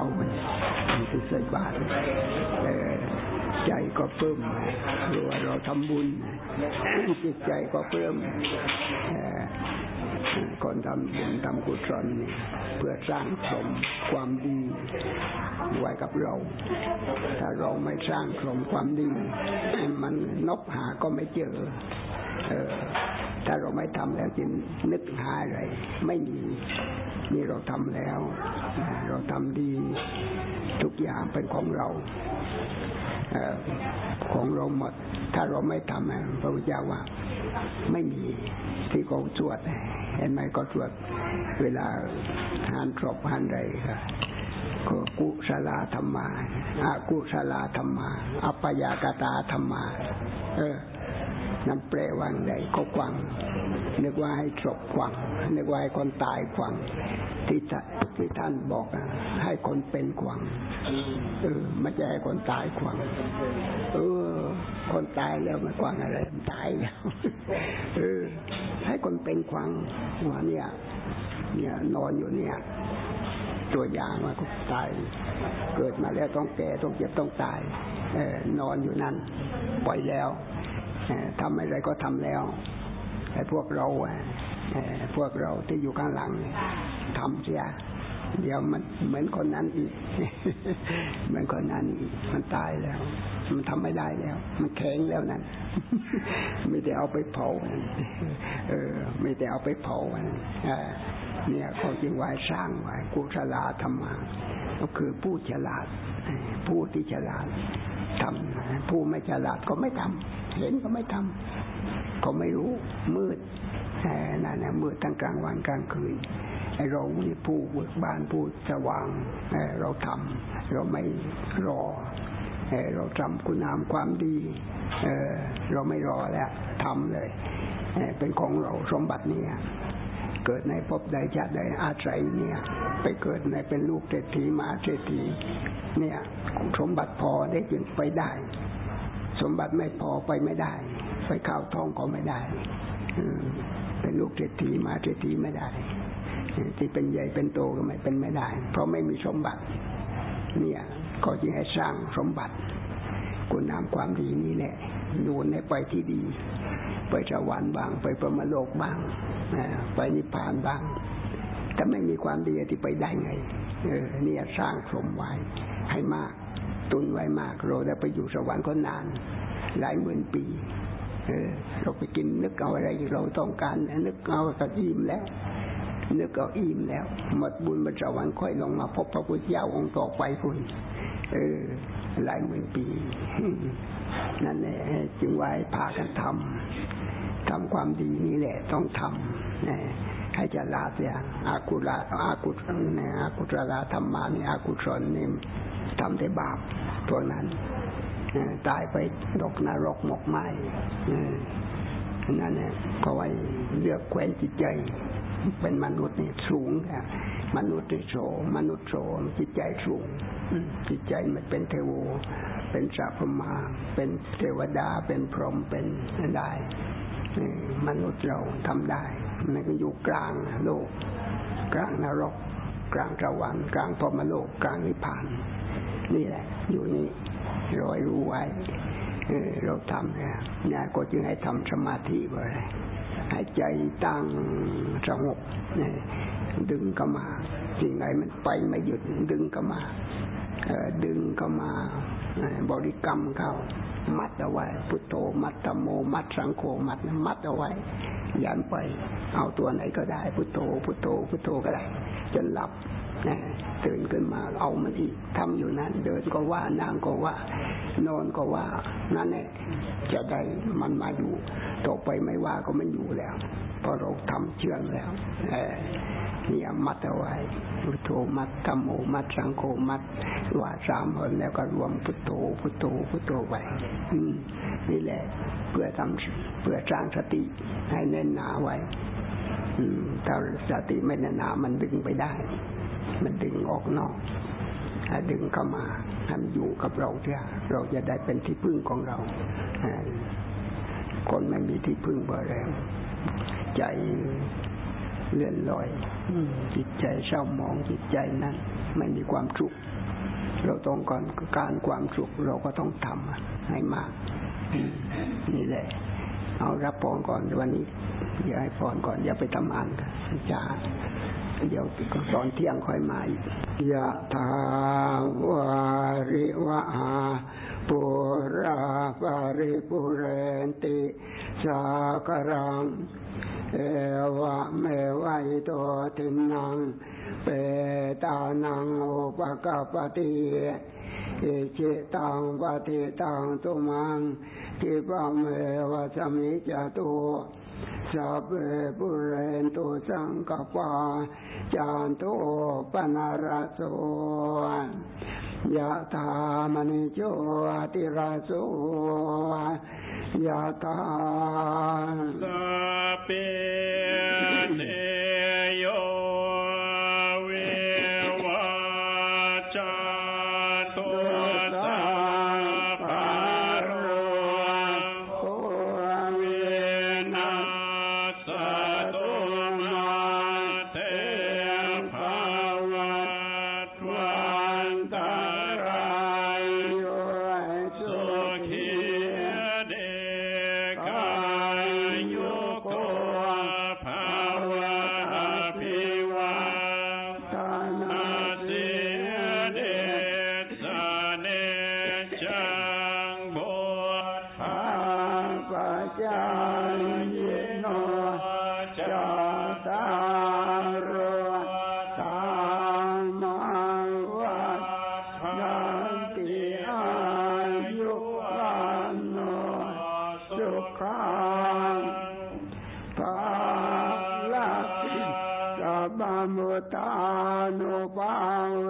าเป็นเช้ามันคือใส่บาตรเอ่อใจก็เพิ่มรือว่าเราทำบุญจิตใจก็เพิ่มเอ่อคนทำบุญทำกุศลเพื่อสร้างสมความดีไว้กับเรา ถ้าเราไม่สร้างสมความดี มันนบหาก็ไม่เจอ เออ ถ้าเราไม่ทำแล้วจะนึกหาอะไร ไม่มี นี่เราทำแล้ว เราทำดี ทุกอย่างเป็นของเราเอของเราหมด ถ้าเราไม่ทำพระพุทธเจ้าว่า ไม่มีที่เขาสวดเห็นไหมก็สวดเวลาทานศพทานอะไรก็ก็กุศลธรรมาอากุศลธรรมา อัปปยากตาธรรมา เออ นั่นแปลว่าไงก็ควังนึกว่าให้ศพควังนึกว่าให้คนตายควังที่ท่านที่ท่านบอกให้คนเป็นควังเออไม่ใช่ให้คนตายควังเออ คนตายแล้วมันควังอะไรมันตายแล้วเออ ให้คนเป็นควังว่าเนี่ย เนี่ย นอนอยู่เนี่ยตัวอย่างว่าก็ตาย เกิดมาแล้วต้องแก่ต้องเจ็บต้องตาย เออนอนอยู่นั่นปล่อยแล้ว ทำอะไรก็ทำแล้วไอ้พวกเราพวกเราที่อยู่ข้างหลังทำเสียเดี๋ยวมันเหมือนคนนั้นอีกเหมือนคนนั้นอีกมันตายแล้ว มันทำไม่ได้แล้ว มันแข็งแล้วนั่นไม่ได้เอาไปเผาเออ ไม่ได้เอาไปเผาเนี่ยเขาจึงไว้สร้างไว้กุศลธรรมะก็คือผู้ฉลาด ผู้ที่ฉลาด ทำผู้ไม่ฉลาดก็ไม่ทำเห็นก็ไม่ทำเขาไม่รู้มืดนั่นแหละมืดทั้งกลางวันกลางคืนไอเรานี่ผู้เบิกบานผู้สว่างเราทำเราไม่รอเราทำคุณงามความดีเราไม่รอแล้วทำเลยเป็นของเราสมบัติเนี่ย เกิดในภพใดชาติใดอาศัยเนี่ย ไปเกิดในเป็นลูกเศรษฐีมาเศรษฐีเนี่ย สมบัติพอได้จึงไปได้ สมบัติไม่พอไปไม่ได้ ไปข้าวท้องก็ไม่ได้เป็นลูกเศรษฐีมาเศรษฐีไม่ได้ที่เป็นใหญ่เป็นโตก็ไม่เป็นไม่ได้ เพราะไม่มีสมบัติ เนี่ยก็จึงให้สร้างสมบัติคุณงามความดีนี่แหละโยนให้ไปที่ดี ไปสวรรค์บ้าง ไปพรหมโลกบ้างไปนิพพานบ้างถ้าไม่มีความดีที่ไปได้ไง เออเนี่ยสร้างสมไว้ให้มาก ตุนไว้มากเราได้ไปอยู่สวรรค์ก็นาน หลายหมื่นปี เออ เราไปกินนึกเอาอะไรที่เราต้องการนึกเอาก็อิ่มแล้วนึกเอาอิ่มแล้ว หมดบุญบนสวรรค์ค่อยลงมาพบพระพุทธเจ้าองค์ต่อไปคุณเออหลายหมื่นปี นั่นแหละจึงไว้พากันทำ ทำความดีนี่แหละต้องทำให้จะลาเสียอากุลาอากุศลเนี่ยอากุศลธรรมานี่อากุศลนี่ทำได้บาปตัวนั้นตายไปดกนรกหมกไหมนั่นเนี่ยเขาไว้เลือกแควนจิตใจ เป็นมนุษย์นี่สูงค่ะมนุษย์โสมนุษย์โสจิตใจสูงจิตใจมันเป็นเทวเป็นสัพมา เป็นเทวดาเป็นพรหมเป็นได้ มนุษย์เราทำได้มันก็อยู่กลางโลก กลางนรก กลางสวรรค์กลางพรมโลกกลางนิพพาน นี่แหละ อยู่นี่รอยรู้ไว้เราทำเนี่ยนะก็จึงให้ทำสมาธิไว้ให้ใจตั้งสงบดึงก็มาสิ่งไหนมันไปไม่หยุดดึงก็มาดึงก็มาบริกรรมเข้า มัดเอาไว้ พุทโธมัดธโม มัดสังโฆมัดมัดเอาไว้ยันไป เอาตัวไหนก็ได้ พุทโธพุทโธพุทโธก็ได้ จนหลับตื่นขึ้นมาเอามันอีกทำอยู่นั้น เดินก็ว่านั่งก็ว่านอนก็ว่า นั่นแหละจะได้มันมาอยู่ต่อไปไม่ว่าก็ไม่อยู่แล้วเพราะเราทำเชื่องแล้วเนี่ยมัดเอาไว้พุทโธมัดธรรมโอมัดสังโฆมัดว่าสามคนแล้วก็รวมพุทโธพุทโธพุทโธไว้นี่แหละ เพื่อทำเพื่อสร้างสติให้แน่นหนาไว้ ถ้าสติไม่แน่นหนามันดึงไปได้ มันดึงออกนอกดึงเข้ามาทำอยู่กับเราเถอะเราจะได้เป็นที่พึ่งของเรา คนไม่มีที่พึ่งเบอร์แล้ว ใจเลื่อนลอย จิตใจเศร้าหมองจิตใจนั้น ไม่มีความสุข เราต้องการการความสุขเราก็ต้องทำให้มาก นี่แหละ เอารับพรก่อนวันนี้อย่าให้พรก่อนอย่าไปทำอันจ้าเดี๋ยวตอนเที่ยงค่อยมาอีกยะถาวาริวะหาปุราปาริปุเรนติสากรัง เอวะเมวัยโตทินังเปตานังโอุปกปติอิจิตังปฏิตังตุมังทิปัมเมวะสมิจตุสัพเพปุเรนตุสังกปาจานโตปนาราโสยะธามณิโชติราโส ยะตา สัพเพ โมตานุบาเ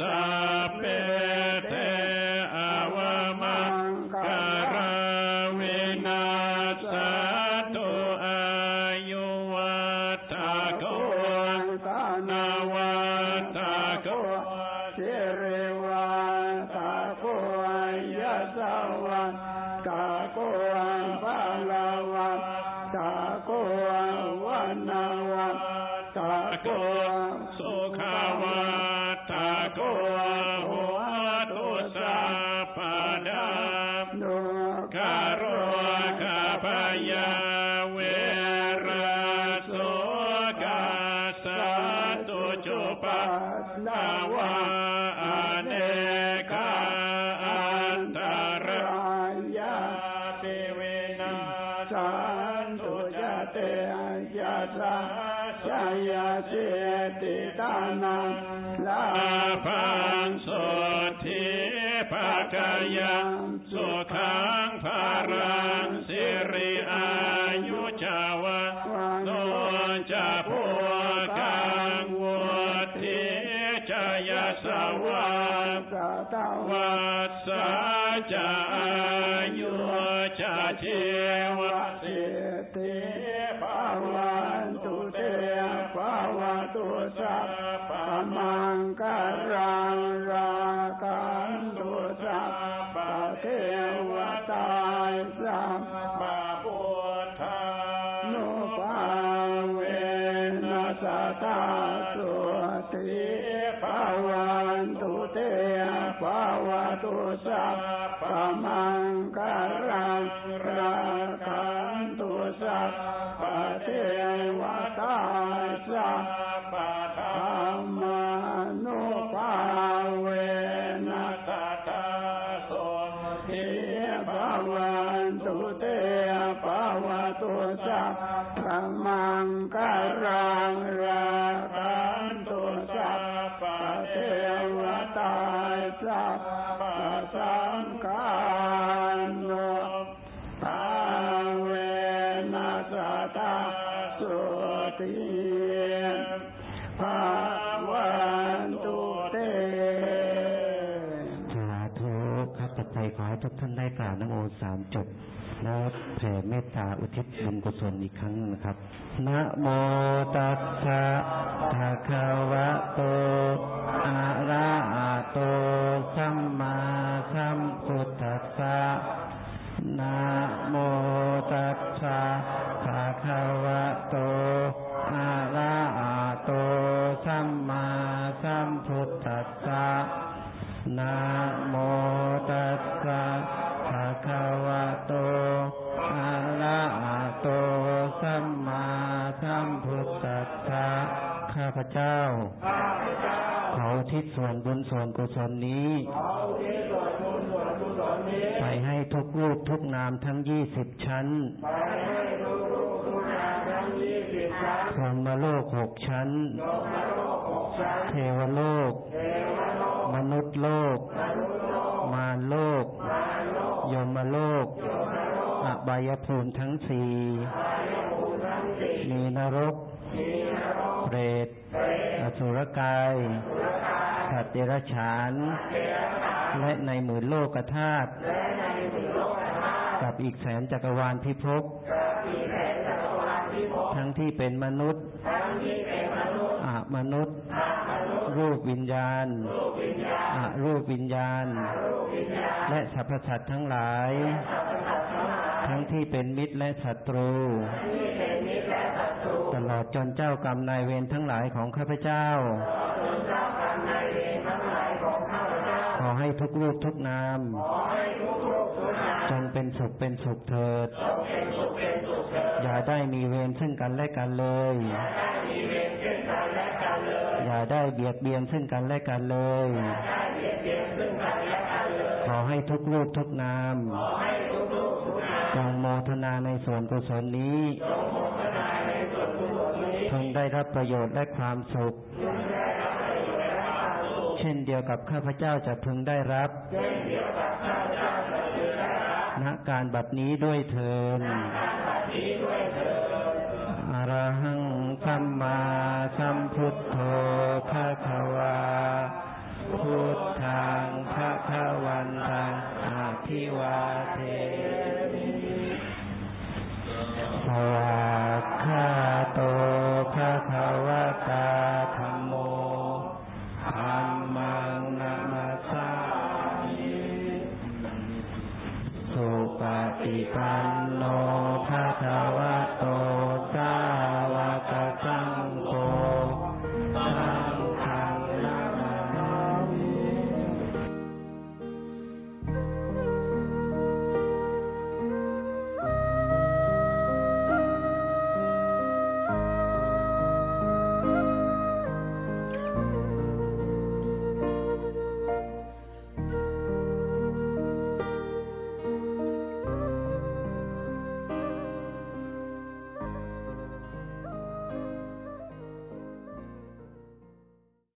Stop it. ชายเจติตานังลาภังสุทิภะกยังสุขังภารังสิริอายุชาวะโนจาพุกังวุทิชายสวะวัสสะจายุชาเชวะสิติภาวะ ตุสัพพมังการังรากันตุสัพพเทวตาสัพพพุทธานุปัาเวนัสตาสุติภาวันตุเตภาวตุสัพพมังการังราคันตุสัพ ติภาวันตุเตสาธุครับต่อไปขอให้ทุกท่านได้กล่าวนโมสามจบแล้วแผ่เมตตาอุทิศบุญกุศลอีกครั้งนะครับ นะโมตัสสะภะคะวะโต อะระหะโต สัมมาสัมพุทธัสสะนะโมตัสสะภะคะ เจ้าขออุทิศส่วนบุญส่วนกุศลนี้ไปให้ทุกรูปทุกนามทั้งยี่สิบชั้นพรหมโลกหกชั้น เทวโลก มนุษย์โลก มารโลก ยมโลก อบายภูมิทั้งสี่มีนรกเปรตอ สุรกายสัตว์เดรัจฉาน และในหมื่นโลกธาตุกับอีกแสนจักรวาลพิภพทั้งที่เป็นมนุษย์อะมนุษย์ รูปวิญญาณอะรูปวิญญาณ และสรรพสัตว์ทั้งหลาย ทั้งที่เป็นมิตรและศัตรูตลอ ดจนเจ้ากรรมนายเวรทั้งหลายของข้าพเจ้า ขอให้ทุกรูปทุกนามจงเป็นสุขเป็นสุขเถิด อย่าได้มีเวรซึ่งกันและกันเลย อย่าได้เบียดเบียนซึ่งกันและกันเลยขอให้ทุกรูปทุกนามจงโมทนาในส่วนกุศลนี้ พึงได้รับประโยชน์และความสุข เช่นเดียวกับข้าพเจ้าจะพึงได้รับณการบัดนี้ด้วยเถินอรหังสัมมาสัมพุทโธภะคะวาพุทธังภะคะวันตังอาภิวา